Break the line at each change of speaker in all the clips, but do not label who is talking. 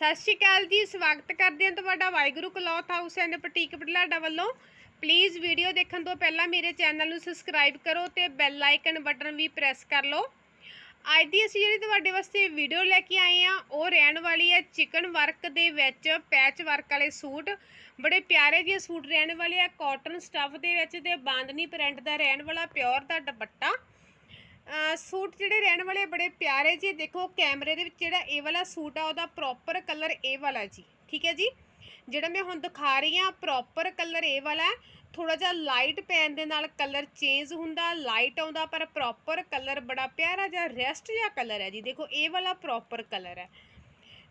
ਸਤਿ ਸ਼੍ਰੀ ਅਕਾਲ ਜੀ, ਸਵਾਗਤ ਕਰਦੇ ਹਾਂ ਤੁਹਾਡਾ Waheguru cloth house and boutique Budhlada ਵੱਲੋਂ। ਪਲੀਜ਼ ਵੀਡੀਓ ਦੇਖਣ ਤੋਂ ਪਹਿਲਾਂ ਮੇਰੇ ਚੈਨਲ ਨੂੰ ਸਬਸਕ੍ਰਾਈਬ ਕਰੋ ਤੇ ਬੈਲ ਆਈਕਨ ਬਟਨ ਵੀ ਪ੍ਰੈਸ ਕਰ ਲਓ। ਅੱਜ ਦੀ ਅਸੀਂ ਜਿਹੜੀ ਤੁਹਾਡੇ ਵਾਸਤੇ ਵੀਡੀਓ ਲੈ ਕੇ ਆਏ ਆ ਉਹ ਰਹਿਣ ਵਾਲੀ ਹੈ ਚਿਕਨ ਵਰਕ ਦੇ ਵਿੱਚ ਪੈਚ ਵਰਕ ਵਾਲੇ ਸੂਟ। ਬੜੇ ਪਿਆਰੇ ਜਿਹੇ ਸੂਟ ਰਹਿਣ ਵਾਲੇ ਆ ਕਾਟਨ ਸਟੱਫ ਦੇ ਵਿੱਚ ਤੇ ਬਾਂਦਨੀ ਪ੍ਰਿੰਟ ਦਾ ਰਹਿਣ ਵਾਲਾ ਪਿਓਰ ਦਾ ਦੁਪੱਟਾ। ਸੂਟ ਜਿਹੜੇ ਰਹਿਣ ਵਾਲੇ ਬੜੇ ਪਿਆਰੇ ਜੀ। ਦੇਖੋ, ਕੈਮਰੇ ਦੇ ਵਿੱਚ ਜਿਹੜਾ ਇਹ ਵਾਲਾ ਸੂਟ ਆ, ਉਹਦਾ ਪ੍ਰੋਪਰ ਕਲਰ ਇਹ ਵਾਲਾ ਜੀ। ਠੀਕ ਹੈ ਜੀ? ਜਿਹੜਾ ਮੈਂ ਹੁਣ ਦਿਖਾ ਰਹੀ ਆ ਪ੍ਰੋਪਰ ਕਲਰ ਇਹ ਵਾਲਾ। ਥੋੜਾ ਜਿਹਾ ਲਾਈਟ ਪੈਣ ਦੇ ਨਾਲ ਕਲਰ ਚੇਂਜ ਹੁੰਦਾ ਲਾਈਟ ਆਉਂਦਾ, ਪਰ ਪ੍ਰੋਪਰ ਕਲਰ ਬੜਾ ਪਿਆਰਾ ਜਿਹਾ ਰੈਸਟ ਜਿਹਾ ਕਲਰ ਹੈ ਜੀ। ਦੇਖੋ, ਇਹ ਵਾਲਾ ਪ੍ਰੋਪਰ ਕਲਰ ਹੈ।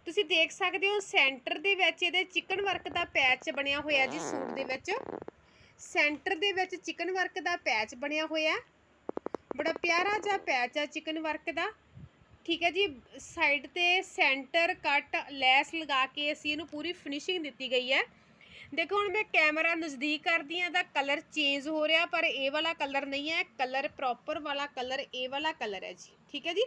ਤੁਸੀਂ ਦੇਖ ਸਕਦੇ ਹੋ ਸੈਂਟਰ ਦੇ ਵਿੱਚ ਇਹਦੇ ਚਿਕਨ ਵਰਕ ਦਾ ਪੈਚ ਬਣਿਆ ਹੋਇਆ ਜੀ ਸੂਟ ਦੇ ਵਿੱਚ। ਸੈਂਟਰ ਦੇ ਵਿੱਚ ਚਿਕਨ ਵਰਕ ਦਾ ਪੈਚ ਬਣਿਆ ਹੋਇਆ। ਬੜਾ ਪਿਆਰਾ ਜਿਹਾ ਪੈਚ ਆ ਚਿਕਨ ਵਰਕ ਦਾ। ਠੀਕ ਹੈ ਜੀ ਸਾਈਡ ਤੇ ਸੈਂਟਰ ਕੱਟ ਲੈਸ ਲਗਾ ਕੇ ਅਸੀਂ ਇਹਨੂੰ ਪੂਰੀ ਫਿਨਿਸ਼ਿੰਗ ਦਿੱਤੀ ਗਈ ਹੈ। ਦੇਖੋ, ਹੁਣ ਮੈਂ ਕੈਮਰਾ ਨਜ਼ਦੀਕ ਕਰਦੀ ਆ ਤਾਂ ਕਲਰ ਚੇਂਜ ਹੋ ਰਿਹਾ, ਪਰ ਇਹ ਵਾਲਾ ਕਲਰ ਨਹੀਂ ਹੈ। ਕਲਰ ਪ੍ਰੋਪਰ ਵਾਲਾ ਕਲਰ ਇਹ ਵਾਲਾ ਕਲਰ ਹੈ ਜੀ। ਠੀਕ ਹੈ ਜੀ?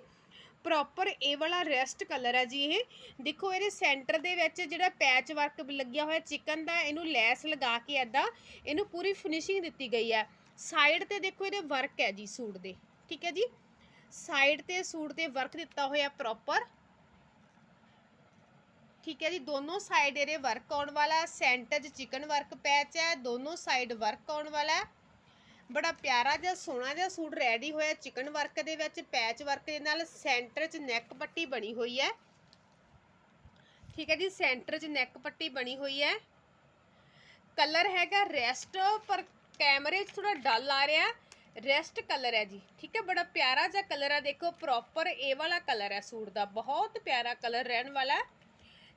ਪ੍ਰੋਪਰ ਇਹ ਵਾਲਾ ਰੈਸਟ ਕਲਰ ਹੈ ਜੀ ਇਹ। ਦੇਖੋ, ਇਹਦੇ ਸੈਂਟਰ ਦੇ ਵਿੱਚ ਜਿਹੜਾ ਪੈਚ ਵਰਕ ਲੱਗਿਆ ਹੋਇਆ ਚਿਕਨ ਦਾ, ਇਹਨੂੰ ਲੈਸ ਲਗਾ ਕੇ ਐਦਾਂ ਇਹਨੂੰ ਪੂਰੀ ਫਿਨਿਸ਼ਿੰਗ ਦਿੱਤੀ ਗਈ ਹੈ। ਸਾਈਡ ਤੇ ਦੇਖੋ, ਇਹਦੇ ਵਰਕ ਹੈ ਜੀ ਸੂਟ ਦੇ। ਠੀਕ ਹੈ ਜੀ। ਸਾਈਡ ਤੇ ਸੂਟ ਤੇ ਵਰਕ ਦਿੱਤਾ ਹੋਇਆ ਪ੍ਰੋਪਰ ਠੀਕ ਹੈ ਜੀ, ਦੋਨੋਂ ਸਾਈਡ ਇਹਦੇ ਵਰਕ ਆਉਣ ਵਾਲਾ ਸੈਂਟਰ 'ਚ ਚਿਕਨ ਵਰਕ ਪੈਚ ਹੈ, ਦੋਨੋਂ ਸਾਈਡ ਵਰਕ ਆਉਣ ਵਾਲਾ ਬੜਾ ਪਿਆਰਾ ਜਿਹਾ, ਸੋਹਣਾ ਜਿਹਾ ਸੂਟ ਰੈਡੀ ਹੋਇਆ ਚਿਕਨ ਵਰਕ ਦੇ ਵਿੱਚ ਪੈਚ ਵਰਕ ਦੇ ਨਾਲ ਸੈਂਟਰ 'ਚ ਨੈਕ ਪੱਟੀ ਬਣੀ ਹੋਈ ਹੈ। ਠੀਕ ਹੈ ਜੀ ਸੈਂਟਰ 'ਚ ਨੈਕ ਪੱਟੀ ਬਣੀ ਹੋਈ ਹੈ। ਕਲਰ ਹੈਗਾ ਰੈਸਟ ਪਰ ਕੈਮਰੇ 'ਚ ਥੋੜਾ ਡਲ ਆ ਰਿਹਾ। ਰੈਸਟ ਕਲਰ ਹੈ ਜੀ, ਠੀਕ ਹੈ, ਬੜਾ ਪਿਆਰਾ ਜਿਹਾ ਕਲਰ ਹੈ, ਦੇਖੋ ਪ੍ਰੋਪਰ ਇਹ ਵਾਲਾ ਕਲਰ ਹੈ ਸੂਟ ਦਾ, ਬਹੁਤ ਪਿਆਰਾ ਕਲਰ ਰਹਿਣ ਵਾਲਾ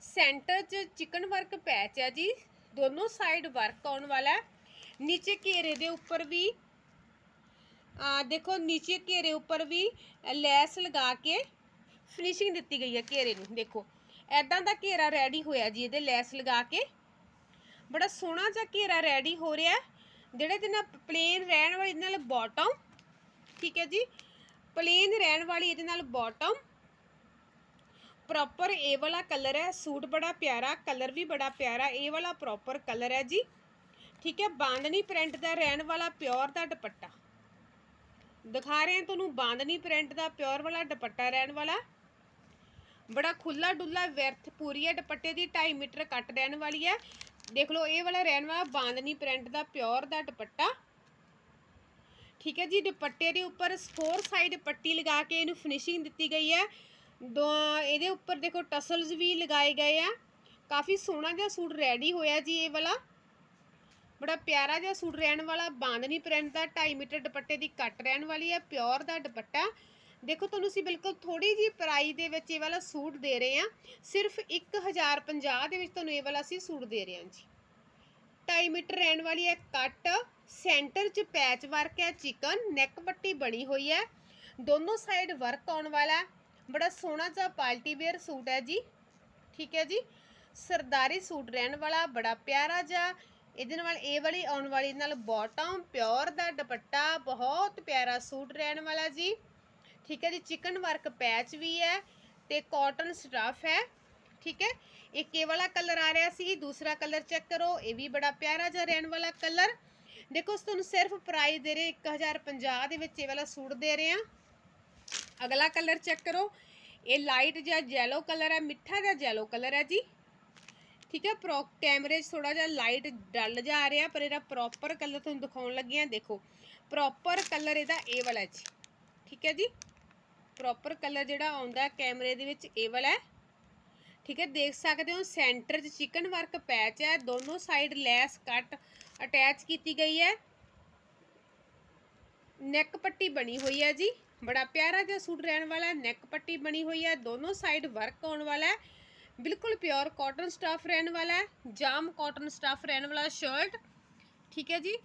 ਸੈਂਟਰ 'ਚ ਚਿਕਨ ਵਰਕ ਪੈਚ ਹੈ ਜੀ, ਦੋਨੋਂ ਸਾਈਡ ਵਰਕ ਆਉਣ ਵਾਲਾ ਹੈ। ਨੀਚੇ ਘੇਰੇ ਦੇ ਉੱਪਰ ਵੀ, ਆ, ਦੇਖੋ, ਨੀਚੇ ਘੇਰੇ ਉੱਪਰ ਵੀ ਲੈਸ ਲਗਾ ਕੇ ਫਿਨਿਸ਼ਿੰਗ ਦਿੱਤੀ ਗਈ ਹੈ ਘੇਰੇ ਨੂੰ, ਦੇਖੋ। ਐਦਾਂ ਦਾ ਘੇਰਾ ਰੈਡੀ ਹੋਇਆ ਜੀ, ਇਹਦੇ ਲੈਸ ਲਗਾ ਕੇ। ਬੜਾ ਸੋਹਣਾ ਜਿਹਾ ਘੇਰਾ ਰੈਡੀ ਹੋ ਰਿਹਾ ਹੈ। ਜਿਹੜੇ ਦੇ ਨਾਲ ਪਲੇਨ ਰਹਿਣ ਵਾਲੀ ਇਹਦੇ ਨਾਲ ਬਾਟਮ ਠੀਕ ਹੈ ਜੀ? ਪਲੇਨ ਰਹਿਣ ਵਾਲੀ ਇਹਦੇ ਨਾਲ ਬਾਟਮ ਪ੍ਰੋਪਰ ਇਹ ਵਾਲਾ ਕਲਰ ਹੈ, ਸੂਟ ਬੜਾ ਪਿਆਰਾ ਕਲਰ ਵੀ ਬੜਾ ਪਿਆਰਾ, ਇਹ ਵਾਲਾ ਪ੍ਰੋਪਰ ਕਲਰ ਹੈ ਜੀ। ਠੀਕ ਹੈ, ਬਾਂਦਨੀ ਪ੍ਰਿੰਟ ਦਾ ਰਹਿਣ ਵਾਲਾ ਪਿਓਰ ਦਾ ਦੁਪੱਟਾ। ਦਿਖਾ ਰਹੇ ਹਾਂ ਤੁਹਾਨੂੰ ਬਾਂਦਨੀ ਪ੍ਰਿੰਟ ਦਾ ਪਿਓਰ ਵਾਲਾ ਦੁਪੱਟਾ ਰਹਿਣ ਵਾਲਾ। ਬੜਾ ਖੁੱਲਾ ਡੁੱਲਾ ਵਿਰਥ ਪੂਰੀ ਹੈ, ਦੁਪੱਟੇ ਦੀ 2.5 ਮੀਟਰ ਕੱਟ ਰਹਿਣ ਵਾਲੀ ਹੈ। ਦੇਖ ਲਓ, ਇਹ ਵਾਲਾ ਰਹਿਣ ਵਾਲਾ ਬਾਂਦਨੀ ਪ੍ਰਿੰਟ ਦਾ ਪਿਓਰ ਦਾ ਦੁਪੱਟਾ। ਠੀਕ ਹੈ ਜੀ, ਦੁਪੱਟੇ ਦੇ ਉੱਪਰ ਫੋਰ ਸਾਈਡ ਪੱਟੀ ਲਗਾ ਕੇ ਇਹਨੂੰ ਫਿਨਿਸ਼ਿੰਗ ਦਿੱਤੀ ਗਈ ਹੈ। ਦੋ ਇਹਦੇ ਉੱਪਰ ਦੇਖੋ ਟਸਲਸ ਵੀ ਲਗਾਏ ਗਏ ਆ। ਕਾਫੀ ਸੋਹਣਾ ਜਿਹਾ ਸੂਟ ਰੈਡੀ ਹੋਇਆ ਜੀ ਇਹ ਵਾਲਾ। ਬੜਾ ਪਿਆਰਾ ਜਿਹਾ ਸੂਟ ਰਹਿਣ ਵਾਲਾ ਬਾਂਦਨੀ ਪ੍ਰਿੰਟ ਦਾ 2.5 ਮੀਟਰ ਦੁਪੱਟੇ ਦੀ ਕੱਟ ਰਹਿਣ ਵਾਲੀ ਹੈ ਪਿਓਰ ਦਾ ਦੁਪੱਟਾ। ਦੇਖੋ ਤੁਹਾਨੂੰ ਅਸੀਂ ਬਿਲਕੁਲ ਥੋੜੀ ਜੀ ਪ੍ਰਾਈਸ ਦੇ ਵਿੱਚ ਇਹ ਵਾਲਾ ਸੂਟ ਦੇ ਰਹੇ ਹਾਂ। ਸਿਰਫ 1050 ਦੇ ਵਿੱਚ ਤੁਹਾਨੂੰ ਇਹ ਵਾਲਾ ਅਸੀਂ ਸੂਟ ਦੇ ਰਹੇ ਹਾਂ ਜੀ। 2.5 ਮੀਟਰ ਰਹਿਣ ਵਾਲੀ ਹੈ ਕੱਟ, ਸੈਂਟਰ 'ਚ ਪੈਚ ਵਰਕ ਹੈ, ਚਿਕਨ ਨੈਕ ਪੱਟੀ ਬਣੀ ਹੋਈ ਹੈ। ਦੋਨੋਂ ਸਾਈਡ ਵਰਕ ਆਉਣ ਵਾਲਾ ਬੜਾ ਸੋਹਣਾ ਜਿਹਾ ਪਾਰਟੀ ਵੇਅਰ ਸੂਟ ਹੈ ਜੀ। ਠੀਕ ਹੈ ਜੀ। ਸਰਦਾਰੀ ਸੂਟ ਰਹਿਣ ਵਾਲਾ, ਬੜਾ ਪਿਆਰਾ ਜਿਹਾ। ਇਹਦੇ ਨਾਲ, ਇਹ ਵਾਲੀ ਆਉਣ ਵਾਲੀ ਨਾਲ ਬਾਟਮ ਪਿਓਰ ਦਾ ਦੁਪੱਟਾ, ਬਹੁਤ ਪਿਆਰਾ ਸੂਟ ਰਹਿਣ ਵਾਲਾ ਜੀ। ਠੀਕ ਹੈ ਜੀ ਚਿਕਨ ਵਰਕ ਪੈਚ ਵੀ ਹੈ ਤੇ ਕਾਟਨ ਸਟਫ ਹੈ, ਠੀਕ ਹੈ। ਇੱਕ ਇਹ ਵਾਲਾ ਕਲਰ ਆ ਰਿਹਾ ਸੀ, ਦੂਸਰਾ ਕਲਰ ਚੈੱਕ ਕਰੋ, ਇਹ ਵੀ ਬੜਾ ਪਿਆਰਾ ਜਿਹਾ ਰਹਿਣ ਵਾਲਾ ਕਲਰ ਦੇਖੋ ਤੁਹਾਨੂੰ ਸਿਰਫ ਪ੍ਰਾਈਸ ਦੇ ਰਹੇ 1050 ਦੇ ਵਿੱਚ ਇਹ ਵਾਲਾ ਸੂਟ ਦੇ ਰਹੇ ਆ ਅਗਲਾ ਕਲਰ ਚੈੱਕ ਕਰੋ, ਇਹ ਲਾਈਟ ਜਿਹਾ ਜੈਲੋ ਕਲਰ ਹੈ, ਮਿੱਠਾ ਜਿਹਾ ਜੈਲੋ ਕਲਰ ਹੈ ਜੀ। ਠੀਕ ਹੈ ਪ੍ਰੋ ਕੈਮਰੇ 'ਚ ਥੋੜਾ ਜਿਹਾ ਲਾਈਟ ਡਲ ਜਾ ਆ ਰਿਹਾ, ਪਰ ਇਹਦਾ ਪ੍ਰੋਪਰ ਕਲਰ ਤੁਹਾਨੂੰ ਦਿਖਾਉਣ ਲੱਗੇ ਆ ਦੇਖੋ। ਪ੍ਰੋਪਰ ਕਲਰ ਇਹਦਾ ਇਹ ਵਾਲਾ ਜੀ। ਠੀਕ ਹੈ ਜੀ। ਪ੍ਰੋਪਰ ਕਲਰ ਜਿਹੜਾ ਆਉਂਦਾ ਕੈਮਰੇ ਦੇ ਵਿੱਚ, ਇਹ ਵਾਲਾ ਹੈ। ਠੀਕ ਹੈ, ਦੇਖ ਸਕਦੇ ਹੋ ਸੈਂਟਰ 'ਚ ਚਿਕਨ ਵਰਕ ਪੈਚ ਹੈ। ਦੋਨੋਂ ਸਾਈਡ ਲੈਸ ਕੱਟ ਅਟੈਚ ਕੀਤੀ ਗਈ ਹੈ। ਨੈਕ ਪੱਟੀ ਬਣੀ ਹੋਈ ਹੈ ਜੀ। ਬੜਾ ਪਿਆਰਾ ਜਿਹਾ ਸੂਟ ਰਹਿਣ ਵਾਲਾ ਨੈਕ ਪੱਟੀ ਬਣੀ ਹੋਈ ਹੈ। ਦੋਨੋਂ ਸਾਈਡ ਵਰਕ ਆਉਣ ਵਾਲਾ ਹੈ। ਬਿਲਕੁਲ ਪਿਓਰ ਕਾਟਨ ਸਟਫ ਰਹਿਣ ਵਾਲਾ ਹੈ। ਜਾਮ ਕਾਟਨ ਸਟਫ ਰਹਿਣ ਵਾਲਾ ਸ਼ਰਟ ਠੀਕ ਹੈ ਜੀ।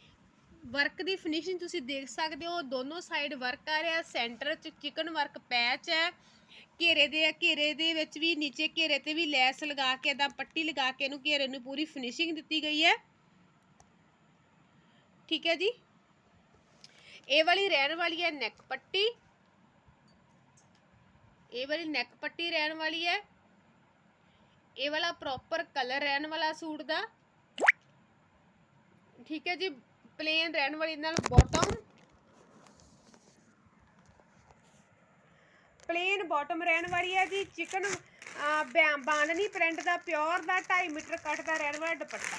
ਵਰਕ ਦੀ ਫਿਨਿਸ਼ਿੰਗ ਤੁਸੀਂ ਦੇਖ ਸਕਦੇ ਹੋ, ਦੋਨੋਂ ਸਾਈਡ ਵਰਕ ਆ ਰਿਹਾ ਸੈਂਟਰ 'ਚ ਚਿਕਨ ਵਰਕ ਪੈਚ ਹੈ। ਘੇਰੇ ਦੇ ਘੇਰੇ ਦੇ ਵਿੱਚ ਵੀ ਨੀਚੇ ਘੇਰੇ ਤੇ ਵੀ ਲੈਸ ਲਗਾ ਕੇ ਇਦਾਂ ਪੱਟੀ ਲਗਾ ਕੇ ਇਹਨੂੰ ਘੇਰੇ ਨੂੰ ਪੂਰੀ ਫਿਨਿਸ਼ਿੰਗ ਦਿੱਤੀ ਗਈ ਹੈ। ਠੀਕ ਹੈ ਜੀ? ਇਹ ਵਾਲੀ ਰਹਿਣ ਵਾਲੀ ਹੈ ਨੈਕ ਪੱਟੀ। ਇਹ ਵਾਲੀ ਨੈਕ ਪੱਟੀ ਰਹਿਣ ਵਾਲੀ ਹੈ। ਇਹ ਵਾਲਾ ਪ੍ਰੋਪਰ ਕਲਰ ਰਹਿਣ ਵਾਲਾ ਸੂਟ ਦਾ। ਠੀਕ ਹੈ ਜੀ? ਪਲੇਨ ਰਹਿਣ ਵਾਲੀ ਨਾਲ ਬਾਟਮ ਪਲੇਨ ਬਾਟਮ ਰਹਿਣ ਵਾਲੀ ਹੈ ਜੀ। ਚਿਕਨ ਬਾਂਦਨੀ ਪ੍ਰਿੰਟ ਦਾ ਪਿਓਰ ਦਾ 2.5 ਮੀਟਰ ਕੱਟ ਦਾ ਰਹਿਣ ਵਾਲਾ ਦੁਪੱਟਾ।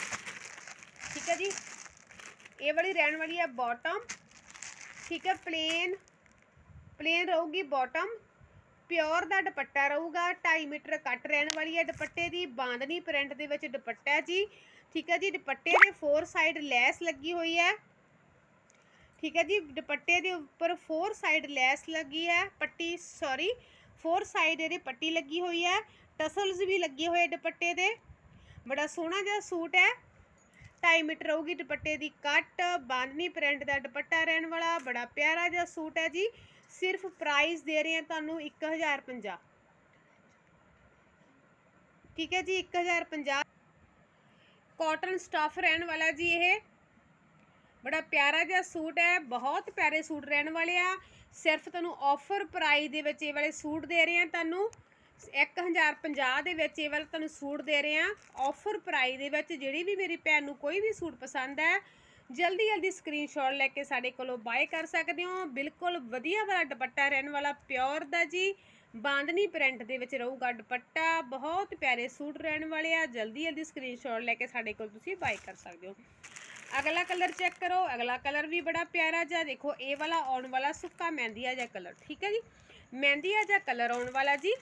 ਠੀਕ ਹੈ ਜੀ? ਇਹ ਵਾਲੀ ਰਹਿਣ ਵਾਲੀ ਹੈ ਬਾਟਮ ਠੀਕ ਹੈ ਪਲੇਨ ਪਲੇਨ ਰਹੂਗੀ ਬਾਟਮ ਪਿਓਰ ਦਾ ਦੁਪੱਟਾ ਰਹੂਗਾ 2.5 ਮੀਟਰ ਕੱਟ ਰਹਿਣ ਵਾਲੀ ਹੈ ਦੁਪੱਟੇ ਦੀ, ਬਾਂਦਨੀ ਪ੍ਰਿੰਟ ਦੇ ਵਿੱਚ ਦੁਪੱਟਾ ਜੀ। ਠੀਕ ਹੈ ਜੀ, ਦੁਪੱਟੇ ਦੇ ਫੋਰ ਸਾਈਡ ਲੈਸ ਲੱਗੀ ਹੋਈ ਹੈ। ਠੀਕ ਹੈ ਜੀ, ਦੁਪੱਟੇ ਦੇ ਉੱਪਰ ਫੋਰ ਸਾਈਡ ਲੈਸ ਲੱਗੀ ਹੈ, ਪੱਟੀ ਸੌਰੀ ਫੋਰ ਸਾਈਡ ਇਹਦੇ ਪੱਟੀ ਲੱਗੀ ਹੋਈ ਹੈ। ਟਸਲਸ ਵੀ ਲੱਗੇ ਹੋਏ ਦੁਪੱਟੇ ਦੇ। ਬੜਾ ਸੋਹਣਾ ਜਿਹਾ ਸੂਟ ਹੈ। 2.5 ਮੀਟਰ ਰਹੂਗੀ ਦੁਪੱਟੇ ਦੀ ਕੱਟ ਬਾਂਦਨੀ ਪ੍ਰਿੰਟ ਦਾ ਦੁਪੱਟਾ ਰਹਿਣ ਵਾਲਾ, ਬੜਾ ਪਿਆਰਾ ਜਿਹਾ ਸੂਟ ਹੈ ਜੀ। ਸਿਰਫ ਪ੍ਰਾਈਸ ਦੇ ਰਹੇ ਹਾਂ ਤੁਹਾਨੂੰ 1050 ਠੀਕ ਹੈ ਜੀ 1050 ਕਾਟਨ ਸਟਫ ਰਹਿਣ ਵਾਲਾ ਜੀ ਇਹ। ਬੜਾ ਪਿਆਰਾ ਜਿਹਾ ਸੂਟ ਹੈ, ਬਹੁਤ ਪਿਆਰੇ ਸੂਟ ਰਹਿਣ ਵਾਲੇ ਆ। ਸਿਰਫ ਤੁਹਾਨੂੰ ਆਫਰ ਪ੍ਰਾਈਸ ਦੇ ਵਿੱਚ ਇਹ ਵਾਲੇ ਸੂਟ ਦੇ ਰਹੇ ਆ ਤੁਹਾਨੂੰ। 1050 ਦੇ ਵਿੱਚ ਇਹ ਵਾਲਾ ਤੁਹਾਨੂੰ ਸੂਟ ਦੇ ਰਹੇ ਆ ਆਫਰ ਪ੍ਰਾਈਸ ਦੇ ਵਿੱਚ ਜਿਹੜੀ ਵੀ ਮੇਰੀ ਭੈਣ ਨੂੰ ਕੋਈ ਵੀ ਸੂਟ ਪਸੰਦ ਹੈ, ਜਲਦੀ ਜਲਦੀ ਸਕਰੀਨਸ਼ਾਟ ਲੈ ਕੇ ਸਾਡੇ ਕੋਲੋਂ ਬਾਏ ਕਰ ਸਕਦੇ ਹੋ। ਬਿਲਕੁਲ ਵਧੀਆ ਵਾਲਾ ਦੁਪੱਟਾ ਰਹਿਣ ਵਾਲਾ ਪਿਓਰ ਦਾ ਜੀ। ਬਾਂਦਨੀ ਪ੍ਰਿੰਟ ਦੇ ਵਿੱਚ ਰਹੂਗਾ ਦੁਪੱਟਾ। ਬਹੁਤ ਪਿਆਰੇ ਸੂਟ ਰਹਿਣ ਵਾਲੇ ਆ। ਜਲਦੀ ਜਲਦੀ ਸਕਰੀਨਸ਼ਾਟ ਲੈ ਕੇ ਸਾਡੇ ਕੋਲ ਤੁਸੀਂ ਬਾਏ ਕਰ ਸਕਦੇ ਹੋ। ਅਗਲਾ ਕਲਰ ਚੈੱਕ ਕਰੋ। ਅਗਲਾ ਕਲਰ ਵੀ ਬੜਾ ਪਿਆਰਾ ਜਿਹਾ। ਦੇਖੋ, ਇਹ ਵਾਲਾ ਆਉਣ ਵਾਲਾ ਸੁੱਕਾ, ਮਹਿੰਦੀਆ ਜਿਹਾ ਕਲਰ ਠੀਕ ਹੈ ਜੀ? ਮਹਿੰਦੀਆ ਜਿਹਾ ਕਲਰ ਆਉਣ ਵਾਲਾ ਜੀ।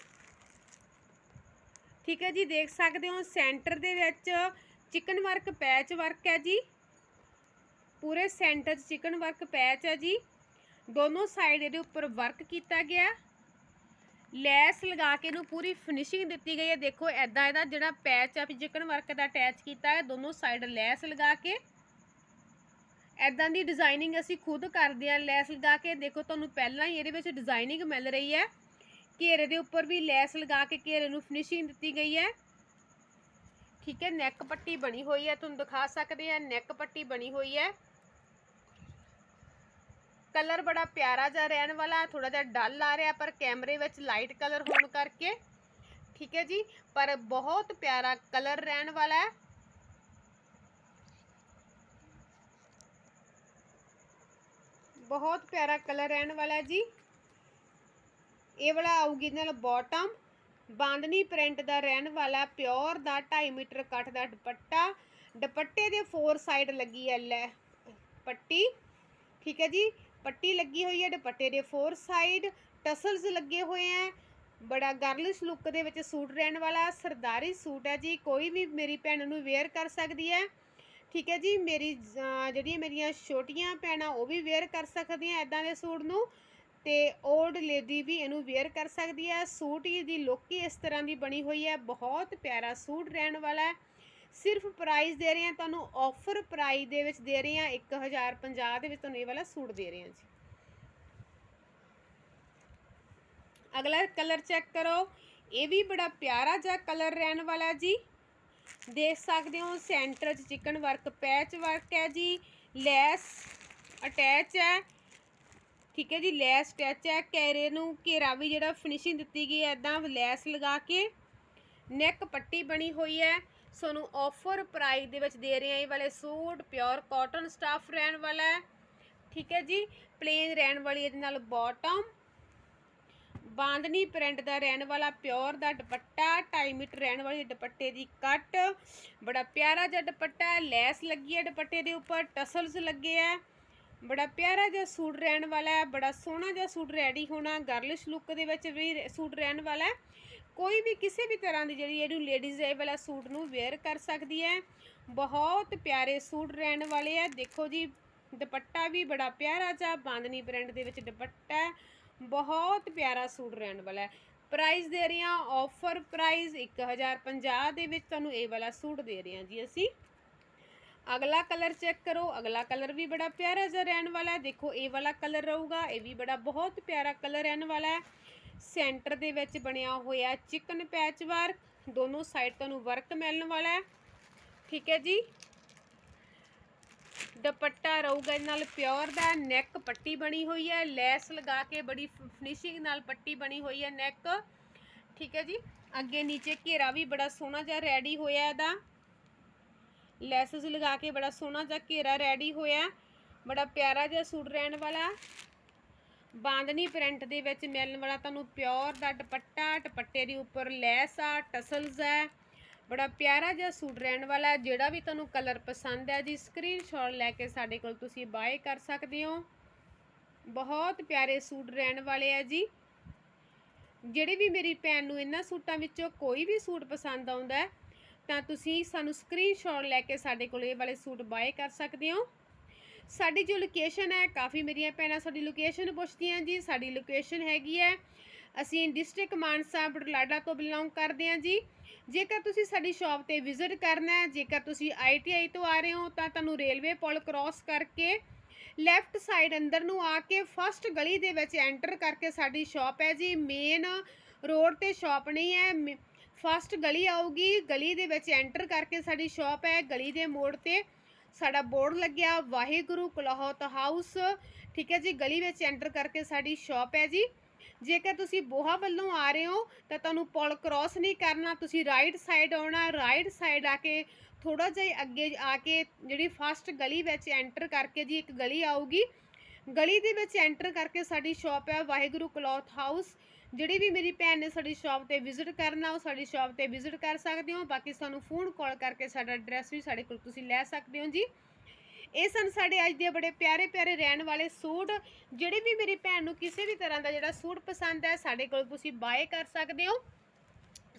ਠੀਕ ਹੈ ਜੀ, ਦੇਖ ਸਕਦੇ ਹੋ ਸੈਂਟਰ ਦੇ ਵਿੱਚ ਚਿਕਨ ਵਰਕ ਪੈਚ ਵਰਕ ਹੈ ਜੀ। ਪੂਰੇ ਸੈਂਟਰ 'ਚ ਚਿਕਨ ਵਰਕ ਪੈਚ ਹੈ ਜੀ। ਦੋਨੋਂ ਸਾਈਡ ਇਹਦੇ ਉੱਪਰ ਵਰਕ ਕੀਤਾ ਗਿਆ। ਲੈਸ ਲਗਾ ਕੇ ਇਹਨੂੰ ਪੂਰੀ ਫਿਨਿਸ਼ਿੰਗ ਦਿੱਤੀ ਗਈ ਹੈ। ਦੇਖੋ ਐਦਾਂ ਇਹਦਾ ਜਿਹੜਾ ਪੈਚ ਆ ਚਿਕਨ ਵਰਕ ਦਾ ਅਟੈਚ ਕੀਤਾ ਹੈ, ਦੋਨੋਂ ਸਾਈਡ ਲੈਸ ਲਗਾ ਕੇ। ਐਦਾਂ ਦੀ ਡਿਜ਼ਾਈਨਿੰਗ ਅਸੀਂ ਖੁਦ ਕਰਦੇ ਆ ਲੈਸ ਲਗਾ ਕੇ। ਦੇਖੋ, ਤੁਹਾਨੂੰ ਪਹਿਲਾਂ ਹੀ ਇਹਦੇ ਵਿੱਚ ਡਿਜ਼ਾਈਨਿੰਗ ਮਿਲ ਰਹੀ ਹੈ। ਘੇਰੇ ਦੇ ਉੱਪਰ ਵੀ ਲੈਸ ਲਗਾ ਕੇ ਘੇਰੇ ਨੂੰ ਫਿਨਿਸ਼ਿੰਗ ਦਿੱਤੀ ਗਈ ਹੈ। ਠੀਕ ਹੈ ਨੈਕ ਪੱਟੀ ਬਣੀ ਹੋਈ ਹੈ, ਤੁਹਾਨੂੰ ਦਿਖਾ ਸਕਦੇ ਆ ਨੈਕ ਪੱਟੀ ਬਣੀ ਹੋਈ ਹੈ। ਕਲਰ ਬੜਾ ਪਿਆਰਾ ਜਿਹਾ ਰਹਿਣ ਵਾਲਾ ਥੋੜਾ ਜਿਹਾ ਡਲ ਆ ਰਿਹਾ, ਪਰ ਕੈਮਰੇ ਵਿੱਚ ਲਾਈਟ ਕਲਰ ਹੋਣ ਕਰਕੇ। ਠੀਕ ਹੈ ਜੀ, ਪਰ ਬਹੁਤ ਪਿਆਰਾ ਕਲਰ ਰਹਿਣ ਵਾਲਾ ਹੈ। ਬਹੁਤ ਪਿਆਰਾ ਕਲਰ ਰਹਿਣ ਵਾਲਾ ਜੀ। ਇਹ ਵਾਲਾ ਆਊਗੀ ਨਾਲ ਬਾਟਮ ਬਾਂਦਨੀ ਪ੍ਰਿੰਟ ਦਾ ਰਹਿਣ ਵਾਲਾ ਪਿਓਰ ਦਾ 2.5 ਮੀਟਰ ਕੱਟ ਦਾ ਦੁਪੱਟਾ। ਦੁਪੱਟੇ ਦੇ ਫੋਰ ਸਾਈਡ ਲੱਗੀ ਹੈ ਲੈ, ਪੱਟੀ। ਠੀਕ ਹੈ ਜੀ, ਪੱਟੀ ਲੱਗੀ ਹੋਈ ਹੈ ਦੁਪੱਟੇ ਦੇ ਫੋਰ ਸਾਈਡ ਟਸਲਸ ਲੱਗੇ ਹੋਏ ਹੈ। ਬੜਾ ਗਰਲਿਸ਼ ਲੁੱਕ ਦੇ ਵਿੱਚ ਸੂਟ ਰਹਿਣ ਵਾਲਾ, ਸਰਦਾਰੀ ਸੂਟ ਹੈ ਜੀ। ਕੋਈ ਵੀ ਮੇਰੀ ਭੈਣ ਨੂੰ ਵੇਅਰ ਕਰ ਸਕਦੀ ਹੈ। ਠੀਕ ਹੈ ਜੀ, ਮੇਰੀ ਜਿਹੜੀਆਂ ਮੇਰੀਆਂ ਛੋਟੀਆਂ ਭੈਣਾਂ ਉਹ ਵੀ ਵੇਅਰ ਕਰ ਸਕਦੀਆਂ ਐਦਾਂ ਦੇ ਸੂਟ ਨੂੰ। ਤੇ 올ਡ ਲੇਡੀ ਵੀ ਇਹਨੂੰ ਵੇਅਰ ਕਰ ਸਕਦੀ ਹੈ। ਸੂਟ ਹੀ ਦੀ ਲੁੱਕ ਹੀ ਇਸ ਤਰ੍ਹਾਂ ਦੀ ਬਣੀ ਹੋਈ ਹੈ। ਬਹੁਤ ਪਿਆਰਾ ਸੂਟ ਰਹਿਣ ਵਾਲਾ ਹੈ। ਸਿਰਫ ਪ੍ਰਾਈਸ ਦੇ ਰਹੇ ਹਾਂ, ਤੁਹਾਨੂੰ ਆਫਰ ਪ੍ਰਾਈਸ ਦੇ ਵਿੱਚ ਦੇ ਰਹੇ ਹਾਂ 1050 ਦੇ ਵਿੱਚ ਤੁਹਾਨੂੰ ਇਹ ਵਾਲਾ ਸੂਟ ਦੇ ਰਹੇ ਹਾਂ ਜੀ। ਅਗਲਾ ਕਲਰ ਚੈੱਕ ਕਰੋ। ਇਹ ਵੀ ਬੜਾ ਪਿਆਰਾ ਜਿਹਾ ਕਲਰ ਰਹਿਣ ਵਾਲਾ ਜੀ। ਦੇਖ ਸਕਦੇ ਹੋ ਸੈਂਟਰ 'ਚ ਚਿਕਨ ਵਰਕ ਪੈਚ ਵਰਕ ਹੈ ਜੀ। ਲੈਸ ਅਟੈਚ ਹੈ। ਠੀਕ ਹੈ ਜੀ, ਲੈਸ ਸਟੈਚ ਹੈ। ਕੈਰੇ ਨੂੰ ਘੇਰਾ ਵੀ ਜਿਹੜਾ ਫਿਨਿਸ਼ਿੰਗ ਦਿੱਤੀ ਗਈ ਹੈ ਐਦਾਂ ਲੈਸ ਲਗਾ ਕੇ ਨੈਕ ਪੱਟੀ ਬਣੀ ਹੋਈ ਹੈ। ਸਾਨੂੰ ਆਫਰ ਪ੍ਰਾਈਸ ਦੇ ਵਿੱਚ ਦੇ ਰਹੇ ਹਾਂ, ਇਹ ਵਾਲੇ ਸੂਟ ਪਿਓਰ ਕਾਟਨ ਸਟਾਫ ਰਹਿਣ ਵਾਲਾ ਹੈ। ਠੀਕ ਹੈ ਜੀ ਪਲੇਨ ਰਹਿਣ ਵਾਲੀ ਇਹਦੇ ਨਾਲ ਬਾਟਮ ਬਾਂਦਨੀ ਪ੍ਰਿੰਟ ਦਾ ਰਹਿਣ ਵਾਲਾ ਪਿਓਰ ਦਾ ਦੁਪੱਟਾ 2.5 ਮੀਟਰ ਰਹਿਣ ਵਾਲੀ ਦੁਪੱਟੇ ਦੀ ਕੱਟ ਬੜਾ ਪਿਆਰਾ ਜਿਹਾ ਦੁਪੱਟਾ ਹੈ, ਲੈਸ ਲੱਗੀ ਹੈ ਦੁਪੱਟੇ ਦੇ ਉੱਪਰ ਟਸਲਸ ਲੱਗੇ ਹੈ। ਬੜਾ ਪਿਆਰਾ ਜਿਹਾ ਸੂਟ ਰਹਿਣ ਵਾਲਾ ਹੈ, ਬੜਾ ਸੋਹਣਾ ਜਿਹਾ ਸੂਟ ਰੈਡੀ ਹੋਣਾ ਗਰਲਿਸ਼ ਲੁੱਕ ਦੇ ਵਿੱਚ ਵੀ ਰ- ਸੂਟ ਰਹਿਣ ਵਾਲਾ ਹੈ। ਕੋਈ ਵੀ ਕਿਸੇ ਵੀ ਤਰ੍ਹਾਂ ਦੀ ਜਿਹੜੀ ਇਹਨੂੰ ਲੇਡੀਜ਼ ਇਹ ਵਾਲਾ ਸੂਟ ਨੂੰ ਵੇਅਰ ਕਰ ਸਕਦੀ ਹੈ। ਬਹੁਤ ਪਿਆਰੇ ਸੂਟ ਰਹਿਣ ਵਾਲੇ ਆ ਦੇਖੋ ਜੀ, ਦੁਪੱਟਾ ਵੀ ਬੜਾ ਪਿਆਰਾ ਜਿਹਾ, ਬਾਂਦਨੀ ਪ੍ਰਿੰਟ ਦੇ ਵਿੱਚ ਦੁਪੱਟਾ ਬਹੁਤ ਪਿਆਰਾ ਸੂਟ ਰਹਿਣ ਵਾਲਾ ਹੈ। ਪ੍ਰਾਈਸ ਦੇ ਰਹੇ ਹਾਂ ਆਫਰ ਪ੍ਰਾਈਸ 1050 ਦੇ ਵਿੱਚ ਤੁਹਾਨੂੰ ਇਹ ਵਾਲਾ ਸੂਟ ਦੇ ਰਹੇ ਹਾਂ ਜੀ ਅਸੀਂ। ਅਗਲਾ ਕਲਰ ਚੈੱਕ ਕਰੋ ਅਗਲਾ ਕਲਰ ਵੀ ਬੜਾ ਪਿਆਰਾ ਜਿਹਾ ਰਹਿਣ ਵਾਲਾ ਹੈ ਦੇਖੋ ਇਹ ਵਾਲਾ ਕਲਰ ਰਹੂਗਾ ਇਹ ਵੀ ਬੜਾ ਬਹੁਤ ਪਿਆਰਾ ਕਲਰ ਰਹਿਣ ਵਾਲਾ ਹੈ ਸੈਂਟਰ ਦੇ ਵਿੱਚ ਬਣਿਆ ਹੋਇਆ ਚਿਕਨ ਪੈਚ ਵਰਕ ਦੋਨੋਂ ਸਾਈਡ ਤੁਹਾਨੂੰ ਵਰਕ ਮਿਲਣ ਵਾਲਾ ਹੈ ਠੀਕ ਹੈ ਜੀ ਦੁਪੱਟਾ ਰਹੂਗਾ ਇਹਦੇ ਨਾਲ ਪਿਓਰ ਦਾ ਨੈਕ ਪੱਟੀ ਬਣੀ ਹੋਈ ਹੈ ਲੈਸ ਲਗਾ ਕੇ ਬੜੀ ਫਿਨਿਸ਼ਿੰਗ ਨਾਲ ਪੱਟੀ ਬਣੀ ਹੋਈ ਹੈ ਨੈਕ ਠੀਕ ਹੈ ਜੀ ਅੱਗੇ ਨੀਚੇ ਘੇਰਾ ਵੀ ਬੜਾ ਸੋਹਣਾ ਜਿਹਾ ਰੈਡੀ ਹੋਇਆ ਇਹਦਾ ਲੈਸਸ ਲਗਾ ਕੇ ਬੜਾ ਸੋਹਣਾ ਜਿਹਾ ਘੇਰਾ ਰੈਡੀ ਹੋਇਆ। ਬੜਾ ਪਿਆਰਾ ਜਿਹਾ ਸੂਟ ਰਹਿਣ ਵਾਲਾ। ਬਾਂਦਨੀ ਪ੍ਰਿੰਟ ਦੇ ਵਿੱਚ ਮਿਲਣ ਵਾਲਾ ਤੁਹਾਨੂੰ ਪਿਓਰ ਦਾ ਦੁਪੱਟਾ, ਦੁਪੱਟੇ ਦੇ ਉੱਪਰ ਲੈਸ ਆ, ਟਸਲਸ ਹੈ ਬੜਾ ਪਿਆਰਾ ਜਿਹਾ ਸੂਟ ਰਹਿਣ ਵਾਲਾ। ਜਿਹੜਾ ਵੀ ਤੁਹਾਨੂੰ ਕਲਰ ਪਸੰਦ ਹੈ ਜੀ ਸਕਰੀਨਸ਼ਾਟ ਲੈ ਕੇ ਸਾਡੇ ਕੋਲ ਤੁਸੀਂ ਬਾਏ ਕਰ ਸਕਦੇ ਹੋ। ਬਹੁਤ ਪਿਆਰੇ ਸੂਟ ਰਹਿਣ ਵਾਲੇ ਆ ਜੀ। ਜਿਹੜੀ ਵੀ ਮੇਰੀ ਭੈਣ ਨੂੰ ਇਹਨਾਂ ਸੂਟਾਂ ਵਿੱਚੋਂ ਕੋਈ ਵੀ ਸੂਟ ਪਸੰਦ ਆਉਂਦਾ ਹੈ ਤਾਂ ਤੁਸੀਂ ਸਾਨੂੰ ਸਕਰੀਨਸ਼ਾਟ ਲੈ ਕੇ ਸਾਡੇ ਕੋਲ ਇਹ ਵਾਲੇ ਸੂਟ ਬਾਏ ਕਰ ਸਕਦੇ ਹੋ। ਸਾਡੀ ਜੋ ਲੋਕੇਸ਼ਨ ਹੈ, ਕਾਫੀ ਮੇਰੀਆਂ ਭੈਣਾਂ ਸਾਡੀ ਲੋਕੇਸ਼ਨ ਪੁੱਛਦੀਆਂ ਜੀ। ਸਾਡੀ ਲੋਕੇਸ਼ਨ ਹੈਗੀ ਹੈ, ਅਸੀਂ ਡਿਸਟ੍ਰਿਕਟ ਮਾਨਸਾ ਬਟਲਾਡਾ ਤੋਂ ਬਿਲੋਂਗ ਕਰਦੇ ਹਾਂ ਜੀ। ਜੇਕਰ ਤੁਸੀਂ ਸਾਡੀ ਸ਼ਾਪ ਤੇ ਵਿਜ਼ਿਟ ਕਰਨਾ ਹੈ, ਜੇਕਰ ਤੁਸੀਂ ਆਈਟੀਆਈ ਤੋਂ ਆ ਰਹੇ ਹੋ, ਤਾਂ ਤੁਹਾਨੂੰ ਰੇਲਵੇ ਪੁਲ ਕ੍ਰਾਸ ਕਰਕੇ ਲੈਫਟ ਸਾਈਡ ਅੰਦਰ ਨੂੰ ਆ ਕੇ ਫਸਟ ਗਲੀ ਦੇ ਵਿੱਚ ਐਂਟਰ ਕਰਕੇ ਸਾਡੀ ਸ਼ਾਪ ਹੈ ਜੀ। ਮੇਨ ਰੋਡ ਤੇ ਸ਼ਾਪ ਨਹੀਂ ਹੈ ਫਸਟ ਗਲੀ ਆਊਗੀ, ਗਲੀ ਦੇ ਵਿੱਚ ਐਂਟਰ ਕਰਕੇ ਸਾਡੀ ਸ਼ਾਪ ਹੈ, ਗਲੀ ਦੇ ਮੋੜ ਤੇ ਸਾਡਾ ਬੋਰਡ ਲੱਗਿਆ, ਵਾਹਿਗੁਰੂ ਕਲਹੋਤ ਹਾਊਸ। ਠੀਕ ਹੈ ਜੀ, ਗਲੀ ਵਿੱਚ ਐਂਟਰ ਕਰਕੇ ਸਾਡੀ ਸ਼ਾਪ ਹੈ ਜੀ। ਜੇਕਰ ਤੁਸੀਂ ਬੋਹਾ ਵੱਲੋਂ ਆ ਰਹੇ ਹੋ, ਤਾਂ ਤੁਹਾਨੂੰ ਪੁਲ ਕ੍ਰਾਸ ਨਹੀਂ ਕਰਨਾ, ਤੁਸੀਂ ਰਾਈਟ ਸਾਈਡ ਆਉਣਾ ਰਾਈਟ ਸਾਈਡ ਆ ਕੇ ਥੋੜਾ ਜਿਹਾ ਅੱਗੇ ਆ ਕੇ ਜਿਹੜੀ ਫਸਟ ਗਲੀ ਵਿੱਚ ਐਂਟਰ ਕਰਕੇ ਜੀ ਇੱਕ ਗਲੀ ਆਊਗੀ। ਗਲੀ ਦੇ ਵਿੱਚ ਐਂਟਰ ਕਰਕੇ ਸਾਡੀ ਸ਼ਾਪ ਹੈ, ਵਾਹਿਗੁਰੂ ਕਲੌਥ ਹਾਊਸ। ਜਿਹੜੀ ਵੀ ਮੇਰੀ ਭੈਣ ਨੇ ਸਾਡੀ ਸ਼ਾਪ ਤੇ ਵਿਜ਼ਿਟ ਕਰਨਾ, ਉਹ ਸਾਡੀ ਸ਼ਾਪ ਤੇ ਵਿਜ਼ਿਟ ਕਰ ਸਕਦੇ ਹੋ। ਬਾਕੀ ਸਾਨੂੰ ਫੋਨ ਕਾਲ ਕਰਕੇ ਸਾਡਾ ਐਡਰੈਸ ਵੀ ਸਾਡੇ ਕੋਲ ਤੁਸੀਂ ਲੈ ਸਕਦੇ ਹੋ ਜੀ। ਇਹ ਸਨ ਸਾਡੇ ਅੱਜ ਦੇ ਬੜੇ ਪਿਆਰੇ ਪਿਆਰੇ ਰਹਿਣ ਵਾਲੇ ਸੂਟ। ਜਿਹੜੇ ਵੀ ਮੇਰੀ ਭੈਣ ਨੂੰ ਕਿਸੇ ਵੀ ਤਰ੍ਹਾਂ ਦਾ ਜਿਹੜਾ ਸੂਟ ਪਸੰਦ ਹੈ, ਸਾਡੇ ਕੋਲ ਤੁਸੀਂ ਬਾਏ ਕਰ ਸਕਦੇ ਹੋ।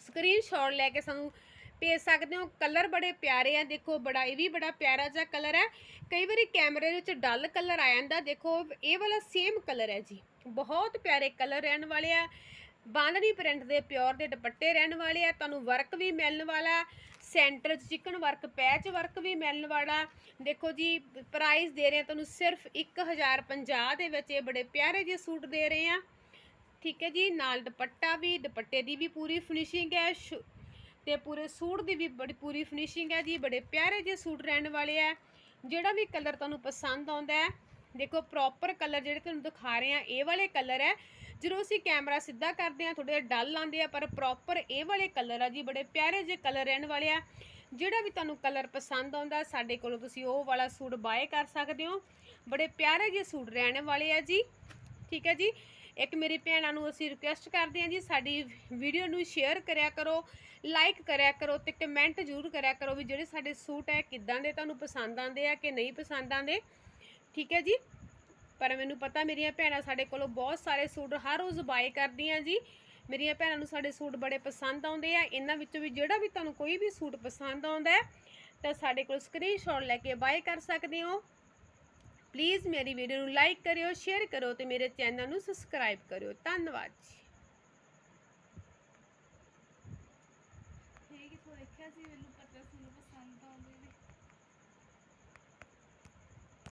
ਸਕਰੀਨਸ਼ਾਟ ਲੈ ਕੇ ਸਾਨੂੰ ਭੇਜ ਸਕਦੇ ਹੋ। ਕਲਰ ਬੜੇ ਪਿਆਰੇ ਆ, ਦੇਖੋ ਬੜਾ, ਇਹ ਵੀ ਬੜਾ ਪਿਆਰਾ ਜਿਹਾ ਕਲਰ ਹੈ। ਕਈ ਵਾਰੀ ਕੈਮਰੇ ਵਿੱਚ ਡਲ ਕਲਰ ਆ ਜਾਂਦਾ, ਦੇਖੋ, ਇਹ ਵਾਲਾ ਸੇਮ ਕਲਰ ਹੈ ਜੀ। ਬਹੁਤ ਪਿਆਰੇ ਕਲਰ ਰਹਿਣ ਵਾਲੇ ਆ। ਬਾਂਦਨੀ ਪ੍ਰਿੰਟ ਦੇ ਪਿਓਰ ਦੇ ਦੁਪੱਟੇ ਰਹਿਣ ਵਾਲੇ ਆ। ਤੁਹਾਨੂੰ ਵਰਕ ਵੀ ਮਿਲਣ ਵਾਲਾ ਸੈਂਟਰ 'ਚ ਚਿਕਨ ਵਰਕ ਪੈਚ ਵਰਕ ਵੀ ਮਿਲਣ ਵਾਲਾ। ਦੇਖੋ ਜੀ ਪ੍ਰਾਈਸ ਦੇ ਰਹੇ ਆ ਤੁਹਾਨੂੰ ਸਿਰਫ 1050 ਦੇ ਵਿੱਚ ਇਹ ਬੜੇ ਪਿਆਰੇ ਜਿਹੇ ਸੂਟ ਦੇ ਰਹੇ ਆ। ਠੀਕ ਹੈ ਜੀ, ਨਾਲ ਦੁਪੱਟਾ ਵੀ, ਦੁਪੱਟੇ ਦੀ ਵੀ ਪੂਰੀ ਫਿਨਿਸ਼ਿੰਗ ਹੈ। ਸ਼ੁ- ਤੇ ਪੂਰੇ ਸੂਟ ਦੀ ਵੀ ਬੜੀ ਪੂਰੀ ਫਿਨਿਸ਼ਿੰਗ ਹੈ ਜੀ। ਬੜੇ ਪਿਆਰੇ ਜਿਹੇ ਸੂਟ ਰਹਿਣ ਵਾਲੇ ਆ। ਜਿਹੜਾ ਵੀ ਕਲਰ ਤੁਹਾਨੂੰ ਪਸੰਦ ਆਉਂਦਾ ਹੈ ਦੇਖੋ ਪ੍ਰੋਪਰ ਕਲਰ ਜਿਹੜੇ ਤੁਹਾਨੂੰ ਦਿਖਾ ਰਹੇ ਆ ਇਹ ਵਾਲੇ ਕਲਰ ਹੈ। ਜਦੋਂ ਅਸੀਂ ਕੈਮਰਾ ਸਿੱਧਾ ਕਰਦੇ ਆ ਥੋੜੇ ਡਲ ਆਉਂਦੇ ਆ ਪਰ ਪ੍ਰੋਪਰ ਇਹ ਵਾਲੇ ਕਲਰ ਆ ਜੀ, ਬੜੇ ਪਿਆਰੇ ਜਿਹੇ ਕਲਰ ਰਹਿਣ ਵਾਲੇ ਆ। ਜਿਹੜਾ ਵੀ ਤੁਹਾਨੂੰ ਕਲਰ ਪਸੰਦ ਆਉਂਦਾ, ਸਾਡੇ ਕੋਲੋਂ ਤੁਸੀਂ ਉਹ ਵਾਲਾ ਸੂਟ ਬਾਏ ਕਰ ਸਕਦੇ ਹੋ। ਬੜੇ ਪਿਆਰੇ ਜਿਹੇ ਸੂਟ ਰਹਿਣ ਵਾਲੇ ਆ ਜੀ। ਠੀਕ ਹੈ ਜੀ। ਇੱਕ ਮੇਰੀ ਭੈਣਾਂ ਨੂੰ ਅਸੀਂ ਰਿਕੁਐਸਟ ਕਰਦੇ ਹਾਂ ਜੀ, ਸਾਡੀ ਵੀਡੀਓ ਨੂੰ ਸ਼ੇਅਰ ਕਰਿਆ ਕਰੋ ਲਾਈਕ ਕਰਿਆ ਕਰੋ ਤੇ ਕਮੈਂਟ ਜ਼ਰੂਰ ਕਰਿਆ ਕਰੋ ਵੀ ਜਿਹੜੇ ਸਾਡੇ ਸੂਟ ਹੈ, ਕਿੱਦਾਂ ਦੇ ਤੁਹਾਨੂੰ ਪਸੰਦ ਆਉਂਦੇ ਆ ਕਿ ਨਹੀਂ ਪਸੰਦ ਆਉਂਦੇ। ਠੀਕ ਹੈ ਜੀ? ਪਰ ਮੈਨੂੰ ਪਤਾ ਮੇਰੀਆਂ ਭੈਣਾਂ ਸਾਡੇ ਕੋਲੋਂ ਬਹੁਤ ਸਾਰੇ ਸੂਟ ਹਰ ਰੋਜ਼ ਬਾਏ ਕਰਦੀਆਂ ਜੀ। ਮੇਰੀਆਂ ਭੈਣਾਂ ਨੂੰ ਸਾਡੇ ਸੂਟ ਬੜੇ ਪਸੰਦ ਆਉਂਦੇ ਆ। ਇਹਨਾਂ ਵਿੱਚੋਂ ਵੀ ਜਿਹੜਾ ਵੀ ਤੁਹਾਨੂੰ ਕੋਈ ਵੀ ਸੂਟ ਪਸੰਦ ਆਉਂਦਾ ਹੈ, ਤਾਂ ਸਾਡੇ ਕੋਲ ਸਕਰੀਨਸ਼ਾਟ ਲੈ ਕੇ ਬਾਏ ਕਰ ਸਕਦੇ ਹੋ। ਪਲੀਜ਼ ਮੇਰੀ ਵੀਡੀਓ ਨੂੰ ਲਾਈਕ ਕਰਿਓ ਸ਼ੇਅਰ ਕਰੋ ਤੇ ਮੇਰੇ ਚੈਨਲ ਨੂੰ ਸਬਸਕ੍ਰਾਈਬ ਕਰਿਓ। ਧੰਨਵਾਦ ਜੀ।